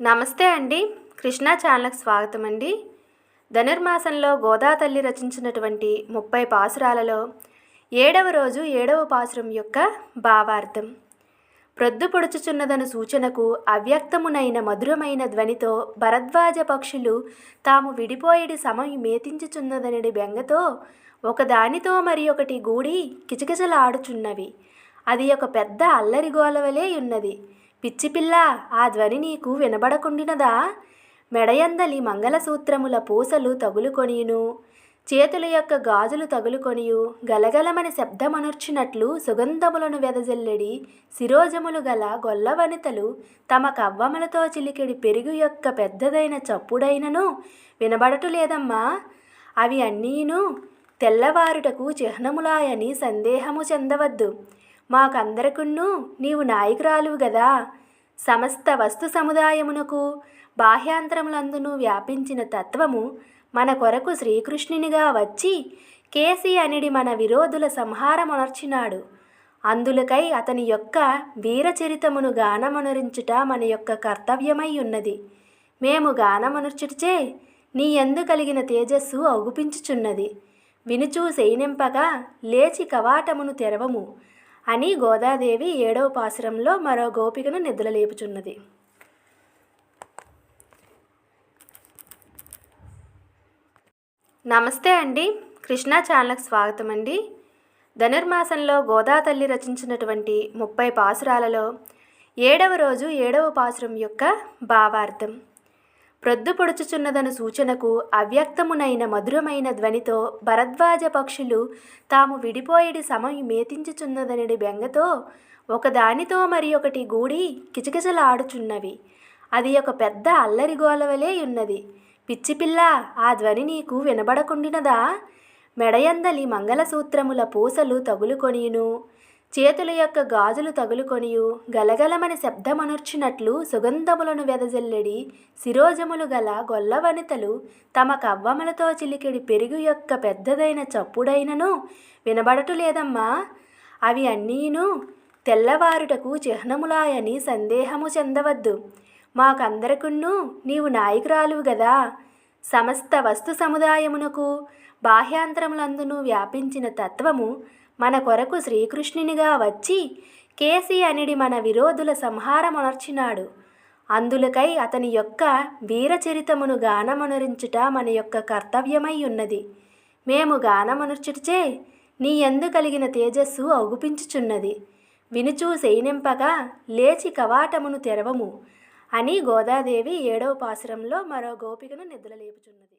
నమస్తే అండి. కృష్ణా ఛానల్కి స్వాగతం అండి. ధనుర్మాసంలో గోదా తల్లి రచించినటువంటి ముప్పై పాసురాలలో ఏడవ రోజు ఏడవ పాసురం యొక్క భావార్థం. ప్రొద్దు పొడుచుచున్నదను సూచనకు అవ్యక్తమునైన మధురమైన ధ్వనితో భరద్వాజ పక్షులు తాము విడిపోయేడి సమయం మేతించుచున్నదనడి బెంగతో ఒకదానితో మరి ఒకటి గూడి కిచకిచలాడుచున్నవి. అది ఒక పెద్ద అల్లరి గోలవలే ఉన్నది. పిచ్చిపిల్ల ఆ ధ్వని నీకు వినబడకుండినదా? మెడయందలి మంగళసూత్రముల పూసలు తగులుకొనియును. చేతుల యొక్క గాజులు తగులుకొనియు. గలగలమని శబ్దమనుర్చినట్లు సుగంధములను వెదజల్లెడి శిరోజములు గల గొల్లవనితలు తమ కవ్వములతో చిలికెడి పెరుగు యొక్క పెద్దదైన చప్పుడైనను వినబడటు లేదమ్మా. అవి అన్నీను తెల్లవారుటకు చిహ్నములాయని సందేహము చెందవద్దు. మాకందరకును నీవు నాయకురాలువు గదా. సమస్త వస్తు సముదాయమునకు బాహ్యాంతరములందును వ్యాపించిన తత్వము మన కొరకు శ్రీకృష్ణునిగా వచ్చి కేసి అనిడి మన విరోధుల సంహారమునర్చినాడు. అందులకై అతని యొక్క వీరచరితమును గానమనురించుట మన యొక్క కర్తవ్యమై ఉన్నది. మేము గానమనుర్చుటచే నీ ఎందు కలిగిన తేజస్సు అగుపించుచున్నది వినుచూ శయనింపగా లేచి కవాటమును తెరవము. అని గోదాదేవి ఏడవ పాసురంలో మరో గోపికను నిద్రలేపుచున్నది. నమస్తే అండి. కృష్ణా ఛానల్కి స్వాగతం అండి. ధనుర్మాసంలో గోదా తల్లి రచించినటువంటి ముప్పై పాసురాలలో ఏడవ రోజు ఏడవ పాసురం యొక్క భావార్థం. ప్రొద్దు పొడుచుచున్నదను సూచనకు అవ్యక్తమునైన మధురమైన ధ్వనితో భరద్వాజ పక్షులు తాము విడిపోయేడి సమయం మేతించుచున్నదనడి బెంగతో ఒకదానితో మరి ఒకటి గూడి కిచకిచలాడుచున్నవి. అది ఒక పెద్ద అల్లరి గోలవలే ఉన్నది. పిచ్చిపిల్ల ఆ ధ్వని నీకు వినబడకుండినదా? మెడయందలి మంగళసూత్రముల పూసలు తగులుకొనియును. చేతుల యొక్క గాజులు తగులుకొనియు గలగలమని శబ్దమనుర్చినట్లు సుగంధములను వెదజల్లెడి శిరోజములు గల గొల్లవనితలు తమ కవ్వములతో చిలికెడి పెరుగు యొక్క పెద్దదైన చప్పుడైనను వినబడటు లేదమ్మా. అవి అన్నీను తెల్లవారుటకు చిహ్నములాయని సందేహము చెందవద్దు. మాకందరకును నీవు నాయకురాలువు గదా. సమస్త వస్తు సముదాయమునకు బాహ్యాంతరములందును వ్యాపించిన తత్వము మన కొరకు శ్రీకృష్ణునిగా వచ్చి కేసి అనిడి మన విరోధుల సంహారమునర్చినాడు అందులకై అతని యొక్క వీరచరితమును గానమునరించుట మన యొక్క కర్తవ్యమై ఉన్నది. మేము గానమనుర్చుటచే నీ ఎందు కలిగిన తేజస్సు అగుపించుచున్నది వినుచూ శయనింపగా లేచి కవాటమును తెరవము అని గోదాదేవి ఏడవ పాసురంలో మరో గోపికను నిద్రలేపుచున్నది.